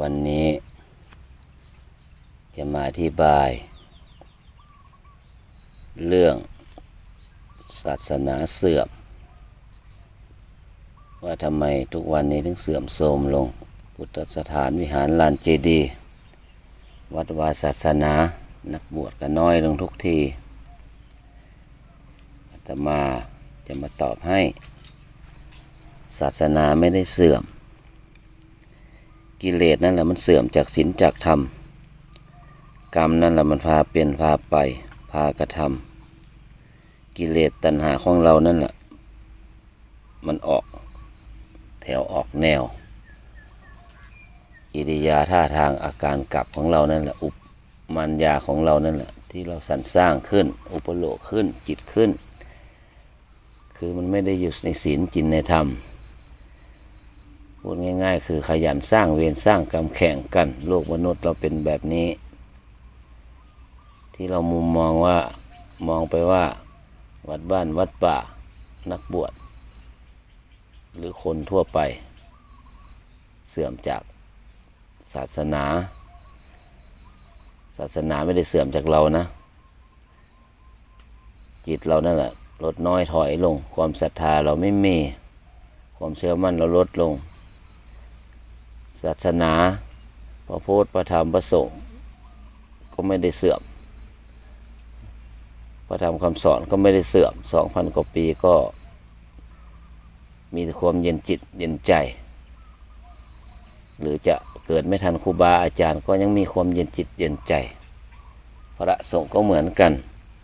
วันนี้ จะมาอธิบาย เรื่องศาสนาเสื่อม ว่าทำไมทุกวันนี้ถึงเสื่อมโทรมลง พุทธสถานวิหารลานเจดีวัดวาศาสนานักบวชก็น้อยลงทุกทีอาตมาจะมาตอบให้ ศาสนาไม่ได้เสื่อม กิเลสนั่นแหละมันเสื่อมจากศีลจากธรรม กรรมนั่นแหละมันพาเปลี่ยนพาไป พากระทำกิเลสตัณหาของเรานั่นแหละมันออกแถวออกแนว กิริยาท่าทางอาการกลับของเรานั่นแหละอุปมัญญาของเรานั่นแหละที่เราสรรสร้างขึ้น อุปโลกขึ้นจิตขึ้น คือมันไม่ได้อยู่ในศีลจินในธรรม พูดง่าย ๆ คือขยันสร้างเวรสร้างกรรมแข่งกัน โลกมนุษย์เราเป็นแบบนี้ ที่เรามุมมองว่ามองไปว่า วัดบ้านวัดป่านักบวช หรือคนทั่วไป เสื่อมจากศาสนา ศาสนาไม่ได้เสื่อมจากเรานะ จิตเรานั่นแหละลดน้อยถอยลง ความศรัทธาเราไม่มี ความเชื่อมั่นเราลดลง ศาสนา พระพุทธพระธรรมพระสงฆ์ก็ไม่ได้เสื่อม พระธรรมคำสอนก็ไม่ได้เสื่อมสองพันกว่าปีก็มีความเย็นจิตเย็นใจ หรือจะเกิดไม่ทันครูบาอาจารย์ ก็ยังมีความเย็นจิตเย็นใจ พระสงฆ์ก็เหมือนกัน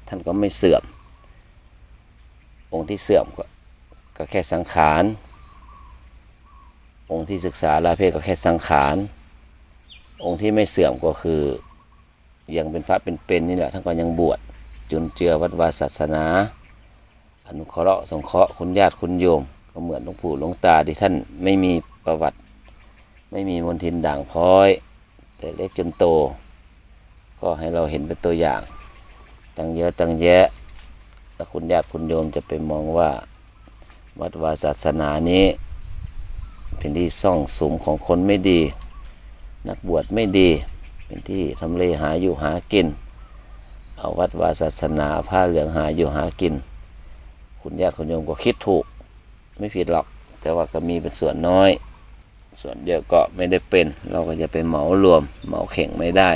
ท่านก็ไม่เสื่อม องค์ที่เสื่อมก็แค่สังขาร องค์ที่ศึกษาลาเพศก็แค่สังขาร องค์ที่ไม่เสื่อมก็คือ ยังเป็นพระเป็นเป็นนี่แหละท่านก็ยังบวชจนเจือวัดวาศาสนา อนุเคราะห์สงเคราะห์คุณญาติคุณโยม ก็เหมือนหลวงปู่หลวงตาที่ท่านไม่มีประวัติ ไม่มีมนทินด่างพร้อย แต่เล็กจนโต ก็ให้เราเห็นเป็นตัวอย่างตั้งเยอะตั้งแยะแล้วคุณญาติคุณโยมจะไปมองว่า วัดวาศาสนานี้ เป็นที่ซ่องสุมของคนไม่ดี นักบวชไม่ดี เป็นที่ทำเลหาอยู่หากิน เอาวัดวาศาสนาผ้าเหลืองหาอยู่หากิน คุณญาติคุณโยมก็คิดถูก ไม่ผิดหรอก แต่ว่าก็มีเป็นส่วนน้อย ส่วนเยอะก็ไม่ได้เป็น เราก็จะไปเหมารวม เหมาเข่งไม่ได้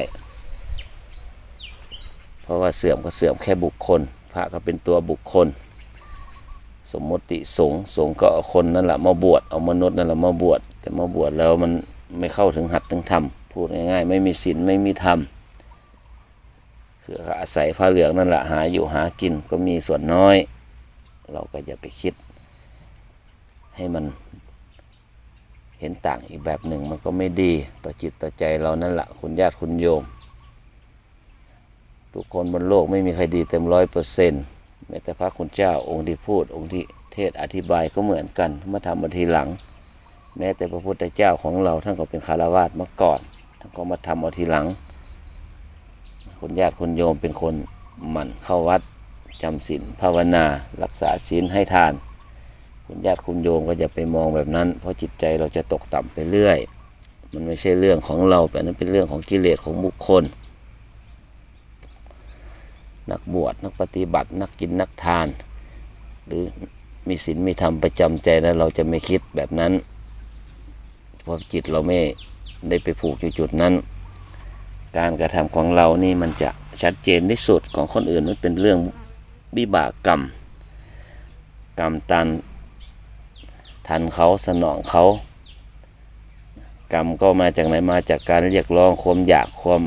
เพราะว่าเสื่อมก็เสื่อมแค่บุคคล พระก็เป็นตัวบุคคล สมมติสงสงก็เอาคนนั่นแหละมาบวชเอามนุษย์นั่นแหละมาบวชแต่มาบวชแล้วมันไม่เข้าถึงหัดถึงธรรมพูดง่ายๆ ไม่มีศีลไม่มีธรรมคืออาศัยผ้าเหลืองนั่นแหละหาอยู่หากินก็มีส่วนน้อย เราก็อย่าไปคิด ให้มันเห็นต่างอีกแบบหนึ่งมันก็ไม่ดีต่อจิตต่อใจเรานั่นแหละคุณญาติคุณโยม ทุกคนบนโลกไม่มีใครดีเต็มร้อยเปอร์เซ็นต์ ม้แต่พระคุณเจ้าองค์ที่พูด องค์ที่เทศอธิบายก็เหมือนกันมื่อทำมาทีหลัง แม้แต่พระพุทธเจ้าของเราท่านก็เป็นคารวาสมาก่อนท่านก็มาทำเอาทีหลังคุณญาติคุณโยมเป็นคนหมั่นเข้าวัดจำศีลภาวนา รักษาศีลให้ทาน คุณญาติคุณโยมก็จะไปมองแบบนั้น เพราะจิตใจเราจะตกต่ำไปเรื่อย มันไม่ใช่เรื่องของเราแต่นั้นเป็นเรื่องของกิเลสของบุคคล นักบวชนักปฏิบัติ นักกินนักทาน หรือมีศีลมีธรรมประจำใจแล้วเราจะไม่คิดแบบนั้นเพราะจิตเราไม่ได้ไปผูกอยู่จุดนั้น การกระทำของเรานี่มันจะชัดเจนที่สุดของคนอื่นมันเป็นเรื่องวิบากกรรม กรรมตันทันเขาสนองเขา กรรมก็มาจากไหนมาจากการเรียกร้องความอยากความ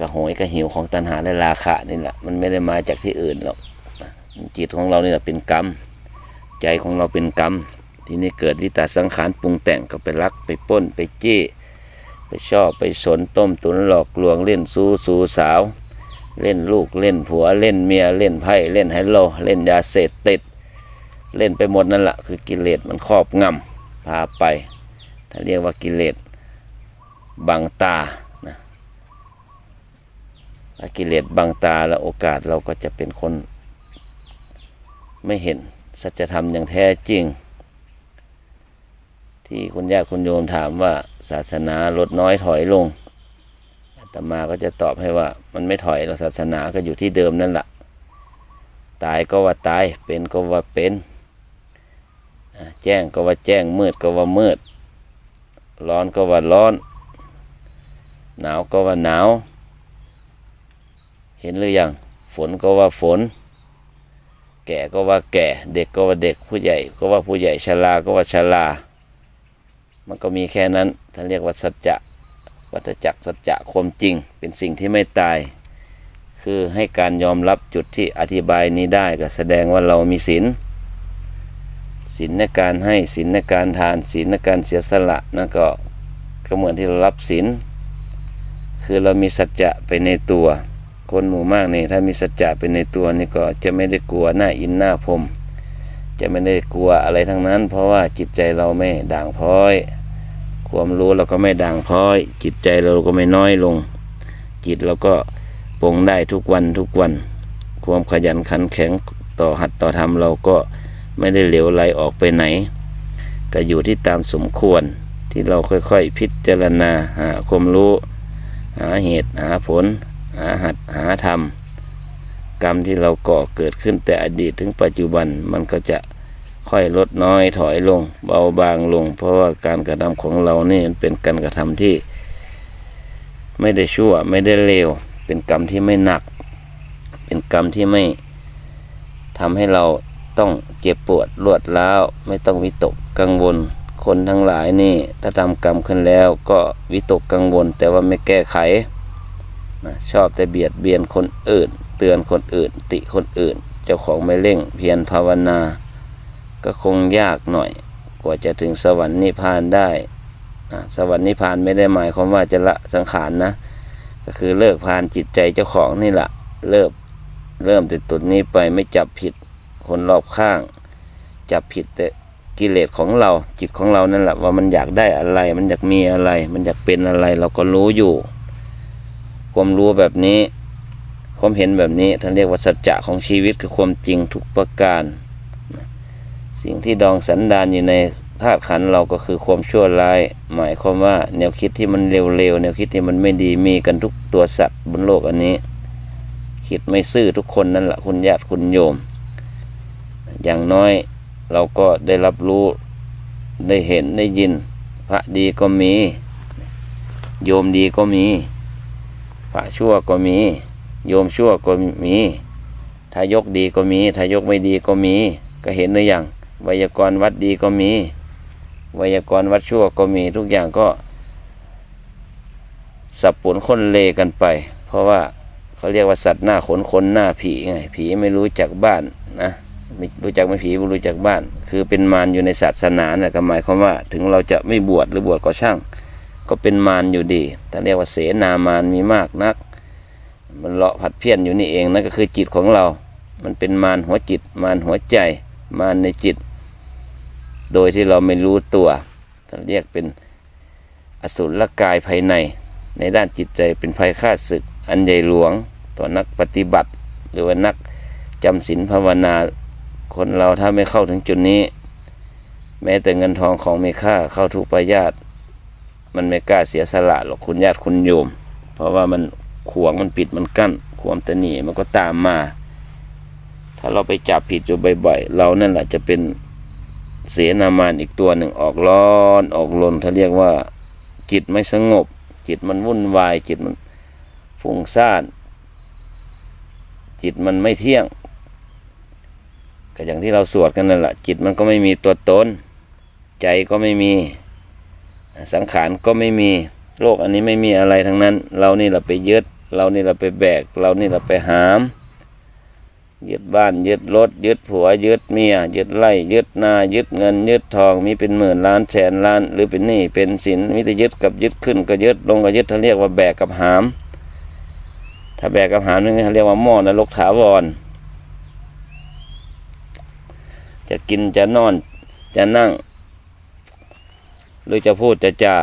กระโหยกระหิวของตัณหาและราคะนี่แหละมันไม่ได้มาจากที่อื่นหรอกจิตของเรานี่แหละเป็นกรรม ใจของเราเป็นกรรม ที่นี่เกิดวิตาสังขารปรุงแต่งก็ไปรักไปป้นไปจี้ไปชอบไปสนต้มตุนหลอกลวงเล่นสู้สู้สาว เล่นลูกเล่นผัวเล่นเมียเล่นไพ่เล่นไฮโลเล่นยาเสพติด เล่นไปหมดนั่นแหละคือกิเลสมันครอบงำพาไป ถ้าเรียกว่ากิเลสบังตา กิเลสบังตาแล้วโอกาสเราก็จะเป็นคน ไม่เห็นสัจธรรมอย่างแท้จริง ที่คุณญาติคุณโยมถามว่าศาสนาลดน้อยถอยลงอาตมาก็จะตอบให้ว่ามันไม่ถอยหรอกศาสนาก็อยู่ที่เดิมนั่นแหละตายก็ว่าตายเป็นก็ว่าเป็นแจ้งก็ว่าแจ้งมืดก็ว่ามืด ร้อนก็ว่าร้อน หนาวก็ว่าหนาว เห็นหรือยังฝนก็ว่าฝน แก่ก็ว่าแก่ เด็กก็ว่าเด็กผู้ใหญ่ ก็ว่าผู้ใหญ่ชราก็ว่าชรามันก็มีแค่นั้นท่านเรียกว่าสัจจะวัฏจักรสัจจะความจริง เป็นสิ่งที่ไม่ตาย คือให้การยอมรับจุดที่อธิบายนี้ได้ก็แสดงว่าเรามีศีลศีลในการให้ศีลในการทานศีลในการเสียสละนั่นก็ก็เหมือนที่เรารับศีลคือเรามีสัจจะไปในตัว คนหมู่มากนี่ถ้ามีสัจจะเป็นในตัวนี่ก็จะไม่ได้กลัวหน้าอินหน้าพรมจะไม่ได้กลัวอะไรทั้งนั้น เพราะว่าจิตใจเราไม่ด่างพร้อย ความรู้เราก็ไม่ด่างพร้อย จิตใจเราก็ไม่น้อยลง จิตเราก็ปรงได้ทุกวันทุกวัน ความขยันขันแข็งต่อหัดต่อทำเราก็ไม่ได้เหลวไหลออกไปไหน ก็อยู่ที่ตามสมควรที่เราค่อยๆ พิจารณาหาความรู้ หาเหตุหาผล หาหัดหาธรรมกรรมที่เราก่อเกิดขึ้นแต่อดีตถึงปัจจุบันมันก็จะค่อยลดน้อยถอยลง เบาบางลง เพราะว่าการกระทำของเรานี่มันเป็นการกระทำที่ ไม่ได้ชั่วไม่ได้เลวเป็นกรรมที่ไม่หนัก เป็นกรรมที่ไม่ทำให้เราต้องเจ็บปวดรวดร้าวไม่ต้องวิตกกังวล คนทั้งหลายนี่ถ้าทำกรรมขึ้นแล้วก็วิตกกังวล แต่ว่าไม่แก้ไข นะชอบแต่เบียดเบียนคนอื่น เตือนคนอื่น ติคนอื่น เจ้าของไม่เร่งเพียรภาวนา ก็คงยากหน่อย กว่าจะถึงสวรรค์นิพพานได้นะสวรรค์นิพพานไม่ได้หมายความว่าจะละสังขารนะก็คือเลิกพานจิตใจเจ้าของนี่แหละเลิกเริ่มติดตุดนี้ไปไม่จับผิดคนรอบข้าง จับผิดแต่กิเลสของเราจิตของเรานั่นแหละว่ามันอยากได้อะไร มันอยากมีอะไร มันอยากเป็นอะไรเราก็รู้อยู่ ความรู้แบบนี้ ความเห็นแบบนี้ท่านเรียกว่าสัจจะของชีวิตคือความจริงทุกประการ สิ่งที่ดองสันดานอยู่ในธาตุขันเราก็คือความชั่วร้าย หมายความว่าแนวคิดที่มันเร็วๆแนวคิดที่มันไม่ดีมีกันทุกตัวสัตว์บนโลกอันนี้ คิดไม่ซื่อทุกคนนั่นแหละคุณญาติคุณโยม อย่างน้อยเราก็ได้รับรู้ได้เห็นได้ยิน พระดีก็มี โยมดีก็มี พระชั่วก็มี โยมชั่วก็มีทายกดีก็มีทายกไม่ดีก็มี ก็เห็นหรือยังไวยากรณ์วัดดีก็มีไวยากรณ์วัดชั่วก็มีทุกอย่างก็ สับปนคนเลกันไป เพราะว่าเขาเรียกว่าสัตว์หน้าขนคนหน้าผีไงผีไม่รู้จักบ้านนะไม่รู้จักไม่ผีไม่รู้จักบ้าน คือเป็นมารอยู่ในศาสนาน่ะก็หมายความว่า ถึงเราจะไม่บวชหรือบวชก็ช่าง ก็เป็นมารอยู่ดีท่านเรียกว่าเสนามารมีมากนัก มันเลาะผัดเพี้ยนอยู่นี่เองนั่นก็คือจิตของเรา มันเป็นมารหัวจิต มารหัวใจ มารในจิต โดยที่เราไม่รู้ตัวท่านเรียกเป็นอสุรกายภายใน ในด้านจิตใจเป็นภัยฆ่าศึก อันใหญ่หลวงต่อนักปฏิบัติ หรือว่านักจำศีลภาวนาคนเราถ้าไม่เข้าถึงจุดนี้ แม้แต่เงินทองของมีค่าเข้าทุกประญาต มันไม่กล้าเสียสละหรอกคุณญาติคุณโยม เพราะว่ามันขวางมันปิดมันกั้น ความตนีมันก็ตามมา ถ้าเราไปจับผิดอยู่บ่อยๆเรานั่นแหละจะเป็นเสนามานอีกตัวหนึ่งออกร้อนออกลนเขาเรียกว่าจิตไม่สงบ จิตมันวุ่นวาย จิตมันฟุ้งซ่าน จิตมันไม่เที่ยง ก็อย่างที่เราสวดกันนั่นแหละจิตมันก็ไม่มีตัวตน ใจก็ไม่มี สังขารก็ไม่มีโลกอันนี้ไม่มีอะไรทั้งนั้น เรานี่แหละไปยึด เรานี่แหละไปแบก เรานี่แหละไปหาม ยึดบ้านยึดรถยึดผัวยึดเมียยึดไร่ยึดนายึดเงิน ยึดทองมีเป็นหมื่นล้านแสนล้าน หรือเป็นหนี้เป็นสินมิแต่ยึดกับยึดขึ้นก็ยึดลงก็ยึดเขาเรียกว่าแบกกับหาม ถ้าแบกกับหามนี่เขาเรียกว่าหม้อนรกถาวร จะกินจะนอนจะนั่ง หรือจะพูดจะจา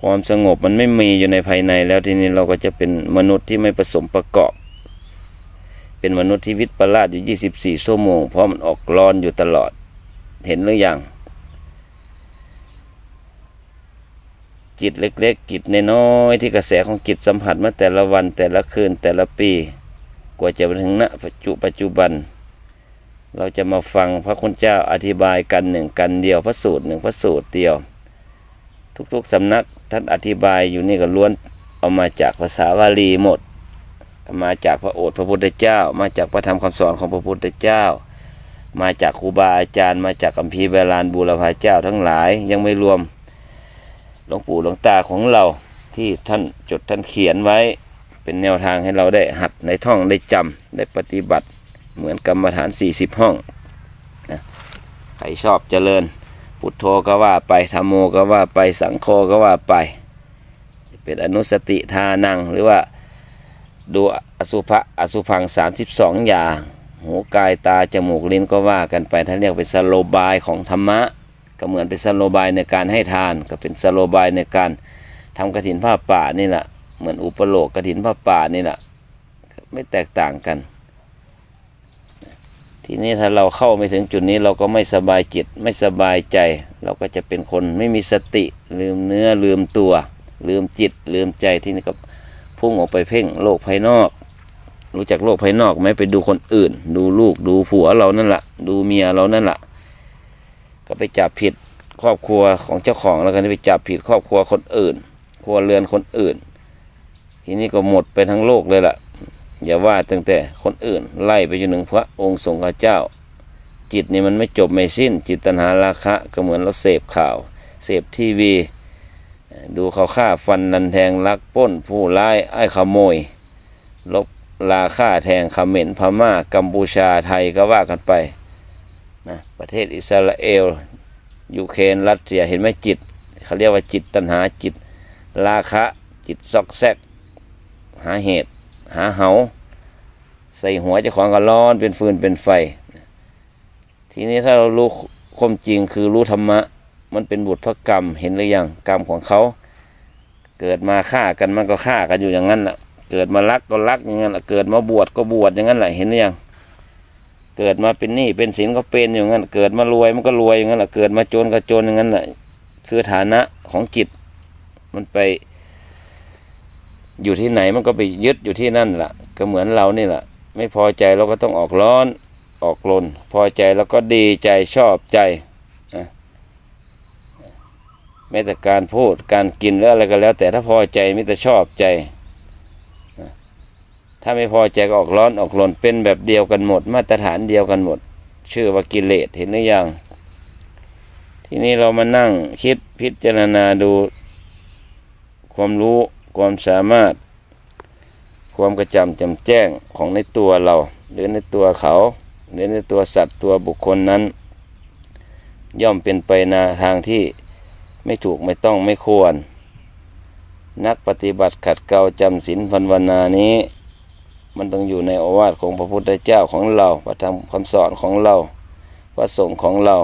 ความสงบมันไม่มีอยู่ในภายในแล้วทีนี้เราก็จะเป็นมนุษย์ที่ไม่ผสมประกอบ เป็นมนุษย์ที่วิตประลาดอยู่ 24 ชั่วโมง เพราะมันออกร้อนอยู่ตลอดเห็นหรือยังจิตเล็ก ๆ จิตน้อยที่กระแสของจิตสัมผัสมาแต่ละวันแต่ละคืนแต่ละปี กว่าจะมาถึงณปัจจุปัจจุบัน เราจะมาฟังพระคุณเจ้าอธิบายกันหนึ่งกันเดียวพระสูตรหนึ่งพระสูตรเดียว ทุกๆสำนักท่านอธิบายอยู่นี่ก็ล้วนเอามาจากภาษาบาลีหมด มาจากพระโอษฐ์พระพุทธเจ้า มาจากพระธรรมคำสอนของพระพุทธเจ้า มาจากครูบาอาจารย์ มาจากกัมพีเวลานบูรพาเจ้าทั้งหลายยังไม่รวมหลวงปู่หลวงตาของเราที่ท่านจดท่านเขียนไว้เป็นแนวทางให้เราได้หัดในท่องได้จำได้ปฏิบัติเหมือนกรรมฐาน 40 ห้องใครชอบเจริญ พุทโธก็ว่าไปธรรมโมก็ว่าไปสังโฆก็ว่าไป เป็นอนุสติทานังหรือว่าดูอสุภะอสุพัง32อย่างหูกายตาจมูกลิ้นก็ว่ากันไปท่านเรียกเป็นสโลบายของธรรมะ ก็เหมือนเป็นสโลบายในการให้ทาน ก็เป็นสโลบายในการทำกระถินผ้าป่านี่แหละเหมือนอุปโลกกระถินผ้าป่านี่แหละไม่แตกต่างกัน ทีนี้ถ้าเราเข้าไม่ถึงจุดนี้เราก็ไม่สบายจิตไม่สบายใจ เราก็จะเป็นคนไม่มีสติลืมเนื้อลืมตัว ลืมจิตลืมใจที่นี่ก็พุ่งออกไปเพ่งโลกภายนอก รู้จักโลกภายนอกไหมไปดูคนอื่น ดูลูกดูผัวเรานั่นแหละดูเมียเรานั่นแหละก็ไปจับผิดครอบครัวของเจ้าของแล้วก็ไปจับผิดครอบครัวคนอื่น ครัวเรือนคนอื่น ทีนี้ก็หมดไปทั้งโลกเลยล่ะ อย่าว่าตั้งแต่คนอื่นไล่ไปจนถึงพระองค์ทรงข้าเจ้า จิตนี่มันไม่จบไม่สิ้น จิตตัณหาราคะก็เหมือนเราเสพข่าว เสพทีวี ดูเขาฆ่าฟันนันแทงลักป้นผู้ร้ายไอ้ขโมย ลบลาฆ่าแทงเขมรพม่ากัมพูชาไทยก็ว่ากันไปนะประเทศอิสราเอลยูเครนรัสเซียเห็นไหมจิตเขาเรียกว่าจิตตัณหาจิตราคะจิตซอกแซกหาเหตุ หาเหาใส่หัวเจ้าของก็ร้อนเป็นฟืนเป็นไฟ ทีนี้ถ้าเรารู้ความจริงคือรู้ธรรมะ มันเป็นบุตรพระกรรมเห็นหรือยังกรรมของเขา เกิดมาฆ่ากันมันก็ฆ่ากันอยู่อย่างนั้นแหละเกิดมารักก็รักอย่างนั้นแหละเกิดมาบวชก็บวชอย่างนั้นแหละเห็นหรือยังเกิดมาเป็นหนี้เป็นสินก็เป็นอย่างนั้น เกิดมารวยมันก็รวยอย่างนั้นแหละเกิดมาจนก็จนอย่างนั้นแหละคือฐานะของจิตมันไป อยู่ที่ไหนมันก็ไปยึดอยู่ที่นั่นแหละก็เหมือนเรานี่แหละไม่พอใจเราก็ต้องออกร้อนออกลน พอใจแล้วก็ดีใจชอบใจแม้แต่การพูดการกินหรืออะไรก็แล้ว แต่ถ้าพอใจมิแต่ชอบใจ ถ้าไม่พอใจก็ออกร้อนออกลนเป็นแบบเดียวกันหมด มาตรฐานเดียวกันหมด ชื่อว่ากิเลสเห็นหรือยังทีนี้เรามานั่งคิดพิจารณาดูความรู้ ความสามารถ ความกระจำจำแจ้งของในตัวเรา หรือในตัวเขาหรือในตัวสัตว์ตัวบุคคลนั้น ย่อมเป็นไปในทางที่ไม่ถูกไม่ต้องไม่ควร นักปฏิบัติขัดเกลาจำศีลพันวนานี้ มันต้องอยู่ในโอวาทของพระพุทธเจ้าของเราพระธรรมคำสอนของเราพระสงฆ์ของเรา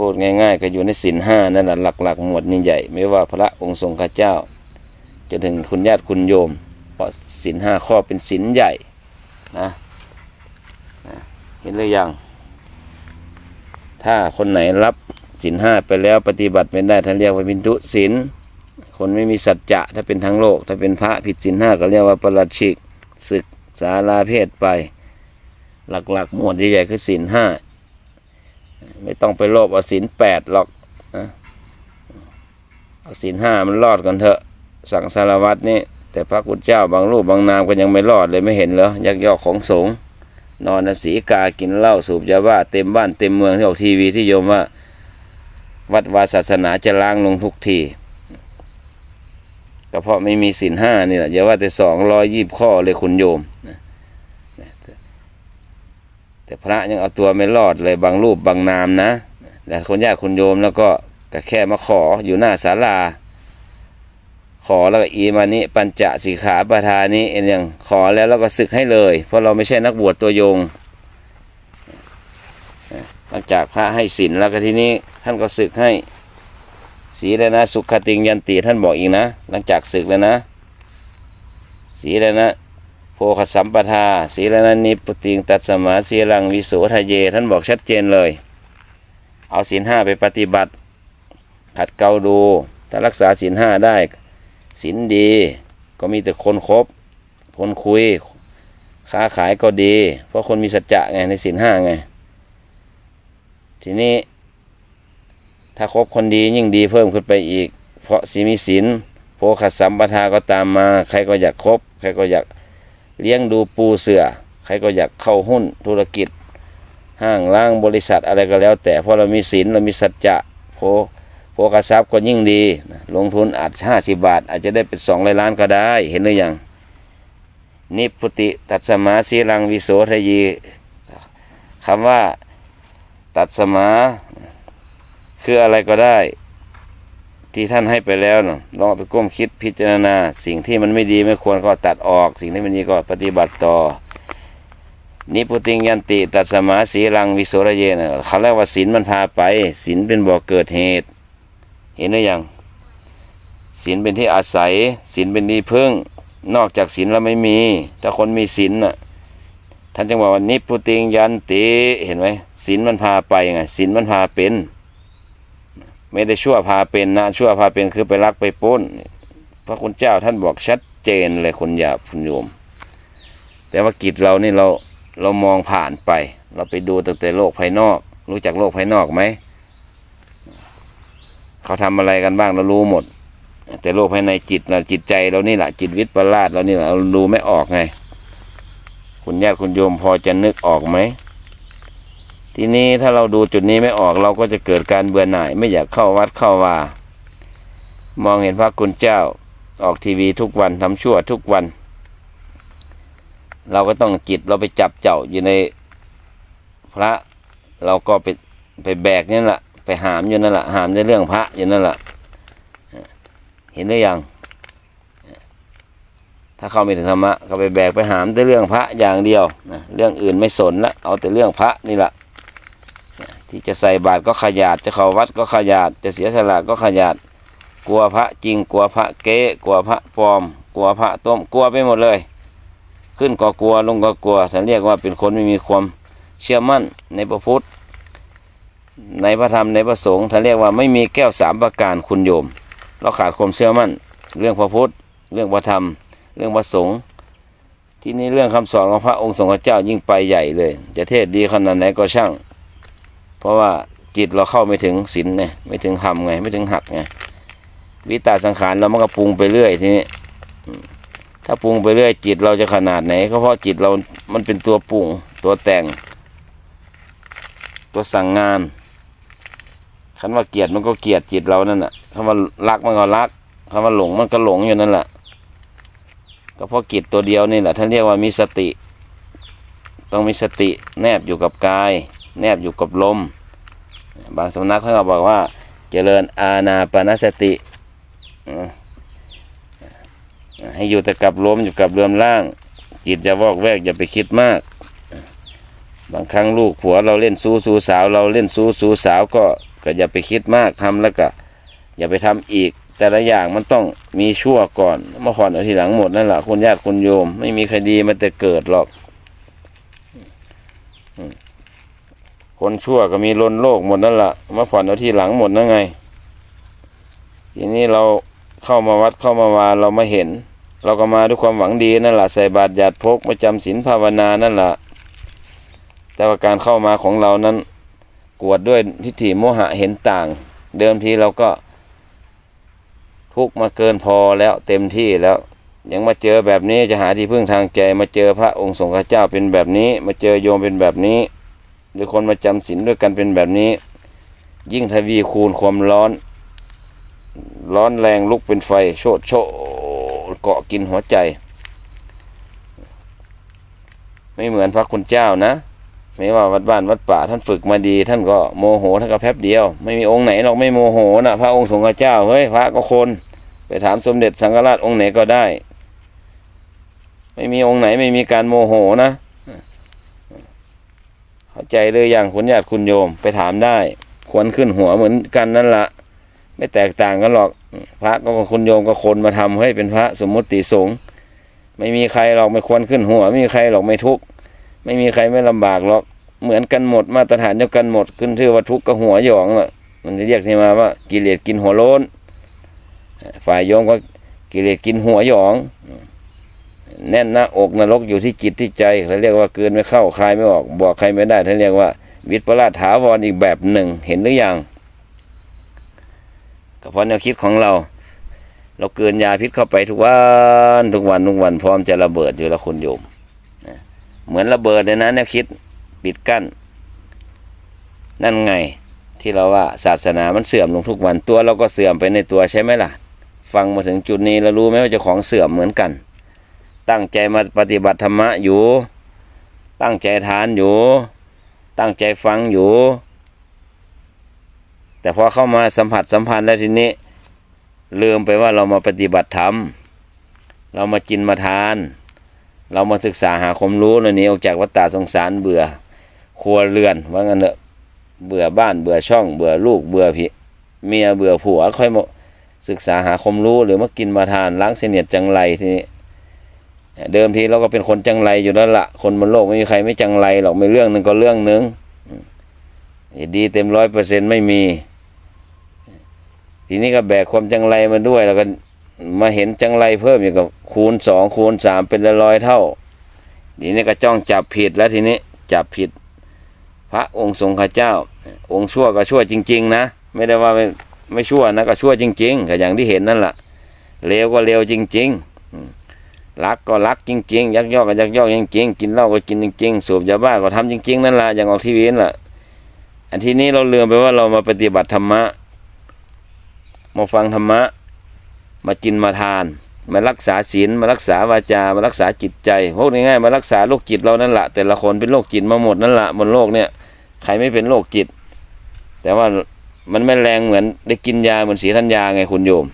พูดง่าย ๆ ก็อยู่ในศีลห้านั่นแหละหลักๆ หมวดนี้ใหญ่ไม่ว่าพระองค์ทรงข้าเจ้าจะถึงคุณญาติคุณโยม เพราะศีลห้าข้อเป็นศีลใหญ่นะนะเห็นหรือยัง ถ้าคนไหนรับศีลห้าไปแล้วปฏิบัติไม่ได้ท่านเรียกว่าบินทุศีลคนไม่มีสัจจะถ้าเป็นทั้งโลก ถ้าเป็นพระผิดศีลห้าก็เรียกว่าประหลัดชิกศึกสาลาเพศไป หลักๆ หมวดใหญ่ๆคือศีลห้า ไม่ต้องไปโลภเอาศีลแปดหรอกนะเอาศีลห้ามันรอดกันเถอะ สั่งสารวัตรนี่แต่พระคุณเจ้าบางรูปบางนามก็ยังไม่รอดเลยไม่เห็นเหรอยักยอกของสงนอนสีกากินเหล้าสูบยาบ้าเต็มบ้านเต็มเมืองที่ออกทีวีที่โยมว่า วัดวาศาสนาจะล้างลงทุกทีก็เพราะไม่มีศีลห้านี่แหละอย่าว่าแต่สองร้อยยี่ข้อเลยคุณโยมนะ แต่พระยังเอาตัวไม่รอดเลยบางรูปบางนามนะแต่คนญาติคุณโยมแล้วก็ก็แค่มาขออยู่หน้าศาลา ขอแล้วก็อีมานิปัญจสีขาประธานี้เอ็นยังขอแล้วแล้วก็ศึกให้เลย เพราะเราไม่ใช่นักบวชตัวยงหลังจากพระให้ศีลแล้วก็ทีนี้ท่านก็ศึกให้สีแล้วนะสุขติงยันติท่านบอกอีกนะ หลังจากศึกแล้วนะ สีแล้วนะ โพคสัมปทาสีล้วนนิปติงตัดสมาสีลังวิโสทะเย ท่านบอกชัดเจนเลย เอาศีลห้าไปปฏิบัติ ขัดเกลาดู ถ้ารักษาศีลห้าได้ศีลดี ก็มีแต่คนคบ คนคุย ค้าขายก็ดี เพราะคนมีสัจจะไงในศีลห้าไง ทีนี้ ถ้าคบคนดียิ่งดีเพิ่มขึ้นไปอีก เพราะสีมีศีลโภคสัมปทาก็ตามมา ใครก็อยากคบ ใครก็อยาก เลี้ยงดูปูเสือ ใครก็อยากเข้าหุ้นธุรกิจ ห้างร้างบริษัทอะไรก็แล้ว แต่เพราะเรามีศีลเรามีสัจจะโภโภคทรัพย์ก็ยิ่งดีลงทุนอาจห้าสิบาท อาจจะได้เป็นสองร้อยล้านก็ได้เห็นหรือยังนิพพุติตัดสมาสีรังวิโสทยีคำว่าตัดสมาคืออะไรก็ได้ ที่ท่านให้ไปแล้วนะลองไปก้มคิดพิจารณา สิ่งที่มันไม่ดีไม่ควรก็ตัดออก สิ่งที่มันดีก็ปฏิบัติต่อ นิพุติงยันติ ตัดสมาสีรังวิโสระเยนะเขาเรียกว่าศีลมันพาไปศีลเป็นบ่อเกิดเหตุ เห็นหรือยังศีลเป็นที่อาศัยศีลเป็นที่พึ่ง นอกจากศีลแล้วไม่มี ถ้าคนมีศีลน่ะท่านจึงบอกว่านิพุติงยันติเห็นไหมศีลมันพาไปไงศีลมันพาเป็น ไม่ได้ชั่วพาเป็นนะชั่วพาเป็นคือไปลักไปปล้น พระคุณเจ้าท่านบอกชัดเจนเลยคนหยาบคุณโยม แต่ว่ากิจเรานี่เราเรามองผ่านไป เราไปดูตั้งแต่โลกภายนอก รู้จักโลกภายนอกไหมเขาทำอะไรกันบ้างเรารู้หมด แต่โลกภายในจิตเราจิตใจเรานี่แหละจิตวิปลาสเรานี่แหละเราดูไม่ออกไง คุณญาติคุณโยมพอจะนึกออกไหม ทีนี้ถ้าเราดูจุดนี้ไม่ออกเราก็จะเกิดการเบื่อหน่าย ไม่อยากเข้าวัดเข้าว่า มองเห็นพระคุณเจ้าออกทีวีทุกวันทำชั่วทุกวัน เราก็ต้องจิตเราไปจับเจ้าอยู่ในพระ เราก็ไปไปแบกนั่แหละไปหามอยู่นั่นแหละหามในเรื่องพระอยู่นั่นแหละเห็นหรือยัง ถ้าเขาไม่ถึงธรรมะก็ไปแบกไปหามแต่เรื่องพระอย่างเดียวนะเรื่องอื่นไม่สนละเอาแต่เรื่องพระนี่แหละ ที่จะใส่บาตรก็ขยาดจะเข้าวัดก็ขยาดจะเสียสละก็ขยาดกลัวพระจริงกลัวพระเก๊กลัวพระปลอม กลัวพระต้มกลัวไปหมดเลย ขึ้นก็กลัวลงก็กลัวฉันเรียกว่าเป็นคนไม่มีความเชื่อมั่นในพระพุทธ ในพระธรรมในพระสงฆ์ท่านเรียกว่าไม่มีแก้วสามประการคุณโยม เราขาดความเชื่อมั่น เรื่องพระพุทธ เรื่องพระธรรม เรื่องพระสงฆ์ที่นี่เรื่องคำสอนของพระองค์ทรงเจ้ายิ่งไปใหญ่เลย จะเทศดีขนาดไหนก็ช่าง เพราะว่าจิตเราเข้าไม่ถึงศีลไงไม่ถึงธรรมไง ไม่ถึงหักไงวิตาสังขารเรามันก็ปรุงไปเรื่อยทีนี้ถ้าปรุงไปเรื่อยจิตเราจะขนาดไหนก็เพราะจิตเรา มันเป็นตัวปรุงตัวแต่ง ตัวสั่งงานคำว่าเกียดมันก็เกียดจิตเรานั่นแหะคำว่ารักมันก็รักคำว่าหลงมันก็หลงอยู่นั่นแหละก็เพราะจิตตัวเดียวนี่แหละท่านเรียกว่ามีสติ ต้องมีสติแนบอยู่กับกาย แนบอยู่กับลม บางสำนักเขาบอกว่า เจริญอาณาปานสติ ให้อยู่แต่กับลมอยู่กับเรือนร่าง จิตจะวอกแวกอย่าไปคิดมาก บางครั้งลูกผัวเราเล่นสู้สู้สาว เราเล่นสู้สู้สาวก็ก็อย่าไปคิดมากทำแล้วก็ อย่าไปทำอีก แต่ละอย่างมันต้องมีชั่วก่อนมาผ่อนเอาทีหลังหมดนั่นแหละคนญาติคนโยม ไม่มีคดีมันแต่เกิดหรอก คนชั่วก็มีลนโลกหมดนั่นแหละมาผ่อนเอาที่หลังหมดนั่นไง ทีนี้เราเข้ามาวัดเข้ามาวาเรามาเห็น เราก็มาด้วยความหวังดีนั่นแหละใส่บาตรหยาดพกมาจำศีลภาวนานั่นแหละแต่ว่าการเข้ามาของเรานั้นกวดด้วยทิฏฐิโมหะเห็นต่าง เดิมทีเราก็ ทุกมาเกินพอแล้วเต็มที่แล้ว ยังมาเจอแบบนี้จะหาที่พึ่งทางใจ มาเจอพระองค์สงฆ์เจ้าเป็นแบบนี้ มาเจอโยมเป็นแบบนี้ หรือคนมาจำศีลด้วยกันเป็นแบบนี้ ยิ่งทวีคูณความร้อน ร้อนแรงลุกเป็นไฟ โชดโชเกาะกินหัวใจ ไม่เหมือนพระคุณเจ้านะ ไม่ว่าวัดบ้านวัดป่าท่านฝึกมาดี ท่านก็โมโหท่านก็แป๊บเดียว ไม่มีองค์ไหนหรอกไม่โมโหนะพระองค์สงฆ์เจ้าเฮ้ยพระก็คน ไปถามสมเด็จสังฆราชองค์ไหนก็ได้ ไม่มีองค์ไหนไม่มีการโมโหนะ เข้าใจเลยอย่างคุณญาติคุณโยมไปถามได้ ควรขึ้นหัวเหมือนกันนั่นละไม่แตกต่างกันหรอก พระก็คุณโยมก็คนมาทำให้เป็นพระสมมุติสงฆ์ไม่มีใครหรอกไม่ควรขึ้นหัว ไม่มีใครหรอกไม่ทุกข์ไม่มีใครไม่ลำบากหรอก เหมือนกันหมดมาตรฐานเดียวกันหมดขึ้นชื่อว่าทุกข์ก็หัวหยองละมันจะเรียกใช่มาว่ากิเลสกินหัวโล้นฝ่ายโยมก็กิเลสกินหัวหยอง แน่นหน้าอกนรกอยู่ที่จิตที่ใจเขาเรียกว่าเกินไม่เข้าคลายไม่ออก บอกใครไม่ได้ท่านเรียกว่า วิปลาสถาวรอีกแบบหนึ่งเห็นหรือยังก็เพราะแนวคิดของเรา เราเกินยาพิษเข้าไปทุกวันทุกวันทุกวันพร้อมจะระเบิดอยู่ล้วคุณโยมเหมือนระเบิดเลยนะแนวคิดปิดกั้น นั่นไงที่เราว่าศาสนามันเสื่อมลงทุกวันตัวเราก็เสื่อมไปในตัวใช่ไหมล่ะ ฟังมาถึงจุดนี้แล้วรู้ไหมว่าจ้าของเสื่อมเหมือนกัน ตั้งใจมาปฏิบัติธรรมะอยู่ ตั้งใจทานอยู่ ตั้งใจฟังอยู่ แต่พอเข้ามาสัมผัสสัมพันธ์แล้วทีนี้ ลืมไปว่าเรามาปฏิบัติธรรม เรามากินมาทาน เรามาศึกษาหาความรู้แล้วหนี้ออกจากวัฏฏะสงสารเบื่อ ครัวเรือนว่างั้นเถอะเบื่อบ้านเบื่อช่อง เบื่อลูกเบื่อพี่เมียเบื่อผัวค่อยมาศึกษาหาความรู้หรือมากินมาทานล้างเสนียดจังไรทีนี้ เดิมทีเราก็เป็นคนจังไรอยู่แล้วละคนบนโลกไม่มีใครไม่จังไรหรอกไม่เรื่องหนึ่งก็เรื่องหนึ่งอืมดีเต็มร้อยเปอร์เซ็นต์ไม่มี ทีนี้ก็แบกความจังไรมาด้วย แล้วก็มาเห็นจังไรเพิ่มอยู่กับคูณสองคูณสามเป็นร้อยเท่า ทีนี้ก็จ้องจับผิดแล้วทีนี้จับผิด พระองค์ทรงข้าเจ้า องค์ชั่วก็ชั่วจริง ๆ นะ ไม่ได้ว่าไม่ไม่ชั่วนะก็ชั่วจริง ๆ ก็อย่างที่เห็นนั่นแหละเลวก็เลวจริงๆอื รักก็รักจริงๆ ยักยอกก็ยักยอกจริงๆ กินเหล้าก็กินจริงๆ สูบยาบ้าก็ทำจริง ๆ นั่นแหละอย่างออกทีวีนั่นแหละอันทีนี้เราเลืมไปว่าเรามาปฏิบัติธรรมะ มาฟังธรรมะ มากินมาทาน มารักษาศีลมารักษาวาจา มารักษาจิตใจพวกง่ายๆมารักษาโรคจิตเรานั่นแหละแต่ละคนเป็นโรคจิตมาหมดนั่นแหละบนโลกเนี่ยใครไม่เป็นโรคจิต แต่ว่ามันไม่แรงเหมือนได้กินยาเหมือนสีทัญญาไงคุณโยม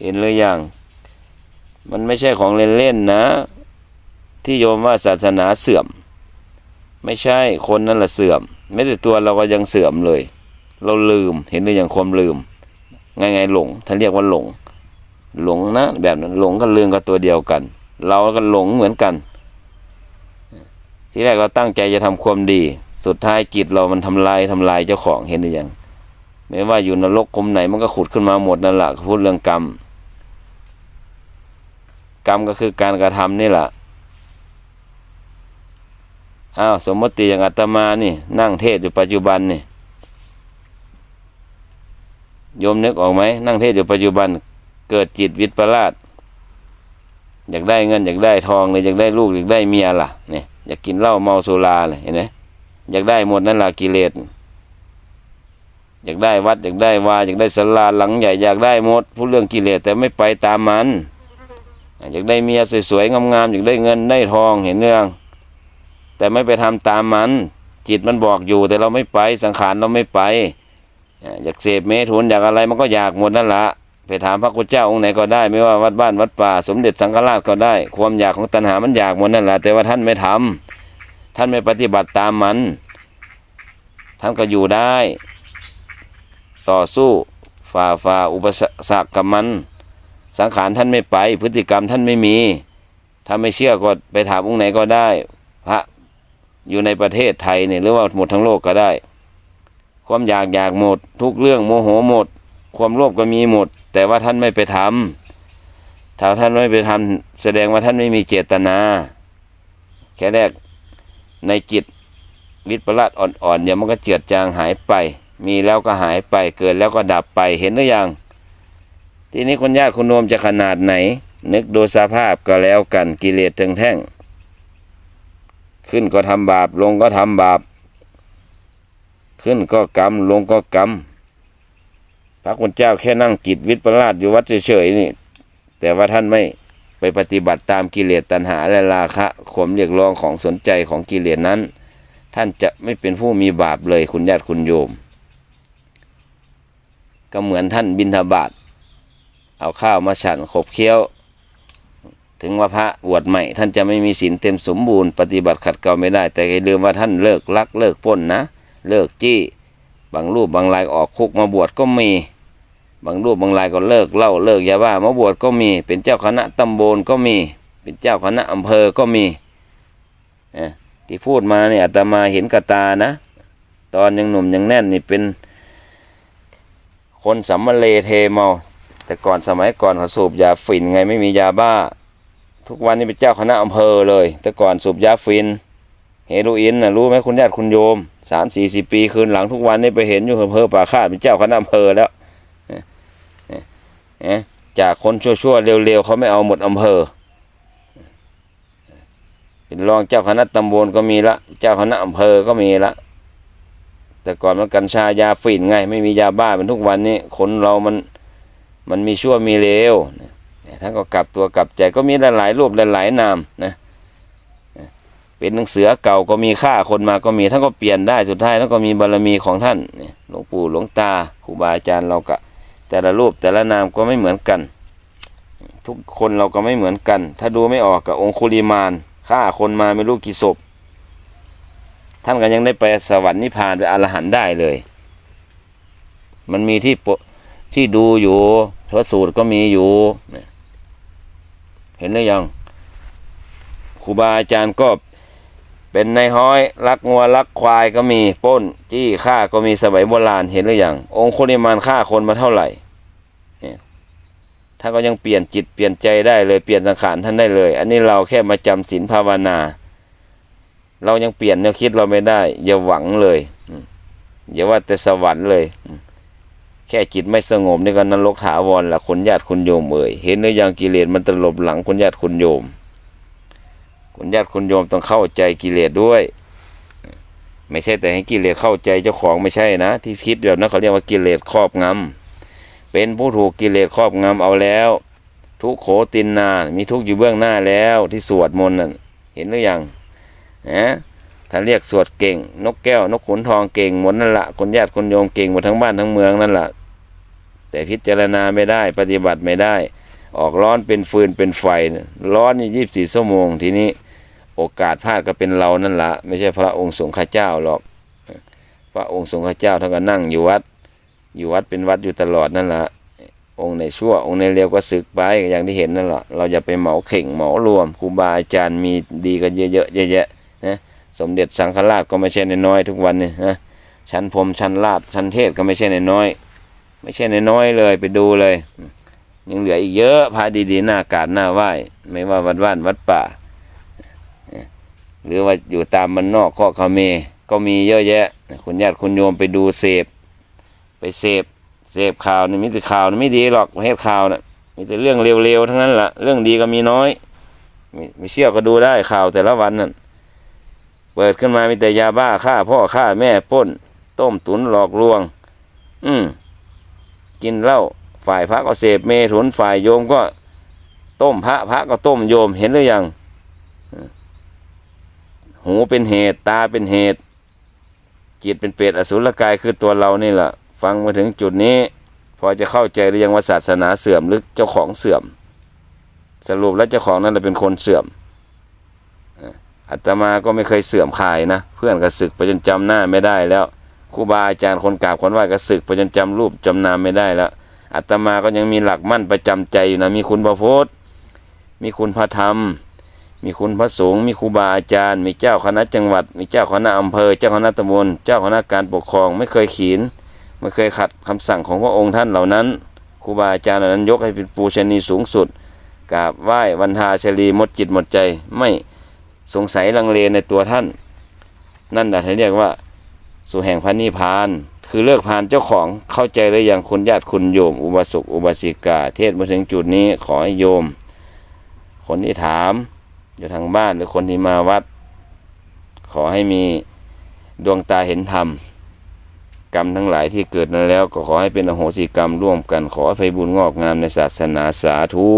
เห็นหรือยัง มันไม่ใช่ของเล่นๆนะ ที่โยมว่าศาสนาเสื่อม ไม่ใช่คนนั่นแหละเสื่อมไม่แต่ตัวเราก็ยังเสื่อมเลย เราลืมเห็นหรือยังความลืมไงไงหลงท่านเรียกว่าหลง หลงนะ แบบนั้นหลงกับลืมก็ตัวเดียวกัน เราก็หลงเหมือนกัน ที่แรกเราตั้งใจจะทำความดี สุดท้ายจิตเรามันทำลายทำลายเจ้าของเห็นหรือยังไม่ว่าอยู่นรกคุมไหนมันก็ขุดขึ้นมาหมดนั่นแหละพูดเรื่องกรรม รรมก็คือการกระทำนี่แหละอ้าวสมมติอย่างอาตมานี่ นั่งเทศอยู่ปัจจุบันนี่โยมนึกออกไหมนั่งเทศอยู่ปัจจุบัน เกิดจิตวิปลาสอยากได้เงินอยากได้ทองเลยอยากได้ลูกอยากได้เมียล่ะเนี่ยอยากกินเหล้าเมาสุราเลยเห็นไหมอยากได้หมดนั่นล่ะกิเลสอยากได้วัดอยากได้วาอยากได้ศาลาหลังใหญ่อยากได้หมดพูดเรื่องกิเลสแต่ไม่ไปตามมัน อยากได้เมียสวยๆงามๆอยากได้เงินได้ทองเห็นเรื่อง แต่ไม่ไปทำตามมัน จิตมันบอกอยู่แต่เราไม่ไปสังขารเราไม่ไปอยากเสพเมถุนอยากอะไรมันก็อยากหมดนั่นละไปถามพระคุเจ้าองค์ไหนก็ได้ ไม่ว่าวัดบ้านวัดป่าสมเด็จสังฆราชก็ได้ ความอยากของตัณหามันอยากหมดนั่นแหละแต่ว่าท่านไม่ทำท่านไม่ปฏิบัติตามมัน ท่านก็อยู่ได้ ต่อสู้ฝ่าฝ่าอุปสรรคกับมัน สังขารท่านไม่ไป พฤติกรรมท่านไม่มี ถ้าไม่เชื่อก็ไปถามองค์ไหนก็ได้ พระอยู่ในประเทศไทยเนี่ยหรือว่าหมดทั้งโลกก็ได้ ความอยากอยากหมด ทุกเรื่องโมโหหมด ความโลภก็มีหมด แต่ว่าท่านไม่ไปทำถ้าท่านไม่ไปทำแสดงว่าท่านไม่มีเจตนา แค่แรกในจิตวิปลาสอ่อนๆเดี๋ยวมันก็เจือดจางหายไป มีแล้วก็หายไป เกิดแล้วก็ดับไปเห็นหรือยัง ทีนี้คุณญาติคุณโนมจะขนาดไหน นึกดูสภาพก็แล้วกันกิเลสถึงแท่ง ขึ้นก็ทำบาป ลงก็ทำบาป ขึ้นก็กรรม ลงก็กรรมพระคุณเจ้าแค่นั่งจิตวิปลาสอยู่วัดเฉยๆนี่ แต่ว่าท่านไม่ไปปฏิบัติตามกิเลสตัณหาและราคะข่มเรียกร้องของสนใจของกิเลสนั้น ท่านจะไม่เป็นผู้มีบาปเลยคุณญาติคุณโยม ก็เหมือนท่านบินทบาท เอาข้าวมาฉันขบเคี้ยว ถึงว่าพระบวชใหม่ ท่านจะไม่มีศีลเต็มสมบูรณ์ปฏิบัติขัดเกลาไม่ได้ แต่อย่าลืมว่าท่านเลิกลักเลิกป้นนะ เลิกจี้ บางรูปบางรายออกคุกมาบวชก็มี บางรูปบางรายก็เลิกเล้าเลิกยาบ้ามาบวชก็มี เป็นเจ้าคณะตำบลก็มี เป็นเจ้าคณะอำเภอก็มีที่พูดมาเนี่ยอาตมาเห็นกบตานะ ตอนยังหนุ่มยังแน่นนี่เป็นคนสัมมาเลเทเมา แต่ก่อนสมัยก่อนเขาสูบยาฝิ่นไงไม่มียาบ้า ทุกวันนี้เป็นเจ้าคณะอำเภอเลย แต่ก่อนสูบยาฝิ่นเฮโรอีนนะรู้ไหมคุณญาติคุณโยมสามสี่สิบปีคืนหลังทุกวันนี้ไปเห็นอยู่อำเภอป่าข้าดเป็นเจ้าคณะอำเภอแล้วเอ๊ะเอ๊ะเอ๊ะจากคนชั่วๆเร็วๆเขาไม่เอาหมดอำเภอ เป็นรองเจ้าคณะตำบลก็มีละ เจ้าคณะอำเภอก็มีละ แต่ก่อนมันกัญชายาฝิ่นไง ไม่มียาบ้าเป็นทุกวันนี้คนเรามัน มันมีชั่วมีเลวท่านก็กลับตัวกลับใจก็มีหลายรูปหลายนามนะเป็นหนังสือเก่าก็มีค่าคนมาก็มีท่านก็เปลี่ยนได้สุดท้ายท่านก็มีบารมีของท่านหลวงปู่หลวงตาครูบาอาจารย์เราก็ แต่ละรูปแต่ละนามก็ไม่เหมือนกัน ทุกคนเราก็ไม่เหมือนกัน ถ้าดูไม่ออกกับองคุลิมานฆ่าคนมาไม่รู้กี่ศพท่านก็ยังได้ไปสวรรค์นิพพานไปอรหันต์ได้เลย มันมีที่ปะ ที่ดูอยู่ทวสูตรก็มีอยู่ เห็นหรือยังครูบาอาจารย์ก็เป็นในห้อยรักงัวรักควายก็มีป้นจี้ฆ่าก็มีสมัยโบราณเห็นหรือยังองคุลิมานฆ่าคนมาเท่าไหร่ท่านก็ยังเปลี่ยนจิตเปลี่ยนใจได้เลยเปลี่ยนสังขารท่านได้เลย อันนี้เราแค่มาจำศีลภาวนา เรายังเปลี่ยนแนวคิดเราไม่ได้ อย่าหวังเลยอย่าว่าแต่สวรรค์เลย แค่จิตไม่สงบนี่ก็นรกถาวรละคนญาติคุณโยมเอ่ยเห็นหรือยังกิเลสมันตลบหลังคนญาติคุณโยม คนญาติคุณโยมต้องเข้าใจกิเลสด้วย ไม่ใช่แต่ให้กิเลสเข้าใจเจ้าของไม่ใช่นะ ที่คิดแบบนั้นเขาเรียกว่ากิเลสครอบงำเป็นผู้ถูกกิเลสครอบงำเอาแล้ว ทุกโขตินนา มีทุกอยู่เบื้องหน้าแล้วที่สวดมนต์นั่นเห็นหรือยังนะถ้าเรียกสวดเก่ง นกแก้วนกขุนทองเก่งหมดนั่นละคนญาติคนโยมเก่งหมดทั้งบ้านทั้งเมืองนั่นละ แต่พิจารณาไม่ได้ปฏิบัติไม่ได้ ออกร้อนเป็นฟืนเป็นไฟ ร้อนยี่สิบสี่ชั่วโมง ทีนี้โอกาสพลาดก็เป็นเรานั่นละไม่ใช่พระองค์สงฆ์ข้าเจ้าหรอก พระองค์สงฆ์ข้าเจ้าท่านก็นั่งอยู่วัด อยู่วัดเป็นวัดอยู่ตลอดนั่นละองค์ในชั่วองค์ในเร็วก็สึกไปอย่างที่เห็นนั่นแหละเราอย่าไปเหมาเข่งเหมารวมครูบาอาจารย์มีดีกันเยอะๆแยะๆนะสมเด็จสังฆราชก็ไม่ใช่น้อยๆทุกวันนี่นะชั้นพรมชั้นราชชั้นเทศก็ไม่ใช่น้อย ไม่ใช่น้อยเลยไปดูเลย ยังเหลืออีกเยอะพาดีๆหน้ากาดหน้าไหว้ไม่ว่าวัดว่านวัดป่า หรือว่าอยู่ตามมันนอกข้อคาเมก็มีเยอะแยะ คุณญาติคุณโยมไปดูเสพ ไปเสพเสพข่าวนี่มีแต่ข่าวนี่ไม่ดีหรอกประเทศข่าวน่ะมีแต่เรื่องเร็วๆทั้งนั้นแหละเรื่องดีก็มีน้อยไม่เชื่อก็ดูได้ข่าวแต่ละวันนั่นเปิดขึ้นมามีแต่ยาบ้าฆ่าพ่อฆ่าแม่ป้น ต้มตุนหลอกลวง อืม กินเหล้าฝ่ายพระก็เสพเมถุนฝ่ายโยมก็ต้มพระพระก็ต้มโยมเห็นหรือยังหูเป็นเหตุตาเป็นเหตุ จิตเป็นเปรตอสุรกายคือตัวเรานี่แหละฟังมาถึงจุดนี้ พอจะเข้าใจหรือยังว่าศาสนาเสื่อมหรือเจ้าของเสื่อม สรุปแล้วเจ้าของนั่นแหละเป็นคนเสื่อมอะอาตมาก็ไม่เคยเสื่อมขายนะ เพื่อนก็ศึกไปจนจำหน้าไม่ได้แล้ว ครูบาอาจารย์คนกราบคนไหว้ก็ศึกไปจนจำรูปจำนามไม่ได้แล้วอาตมาก็ยังมีหลักมั่นประจำใจอยู่นะมีคุณพระพุทธมีคุณพระธรรม มีคุณพระสงฆ์มีครูบาอาจารย์ มีเจ้าคณะจังหวัด มีเจ้าคณะอำเภอ เจ้าคณะตำบลเจ้าคณะการปกครอง ไม่เคยขีน ไม่เคยขัดคำสั่งของพระองค์ท่านเหล่านั้นครูบาอาจารย์เหล่านั้นยกให้เป็นปูชนีสูงสุดกราบไหว้วันทาชลีหมดจิตหมดใจ ไม่สงสัยลังเลในตัวท่าน นั่นแหละที่เรียกว่า สู่แห่งพระนิพพาน คือเลิกพานเจ้าของเข้าใจหรือยังคุณญาติคุณโยม อุบาสกอุบาสิกา เทศมาถึงจุดนี้ขอให้โยม คนที่ถามอยู่ทางบ้านหรือคนที่มาวัด ขอให้มีดวงตาเห็นธรรมกรรมทั้งหลายที่เกิดนั้นแล้วก็ขอให้เป็นอโหสิกรรมร่วมกันขอให้บุญงอกงามในศาสนาสาธุ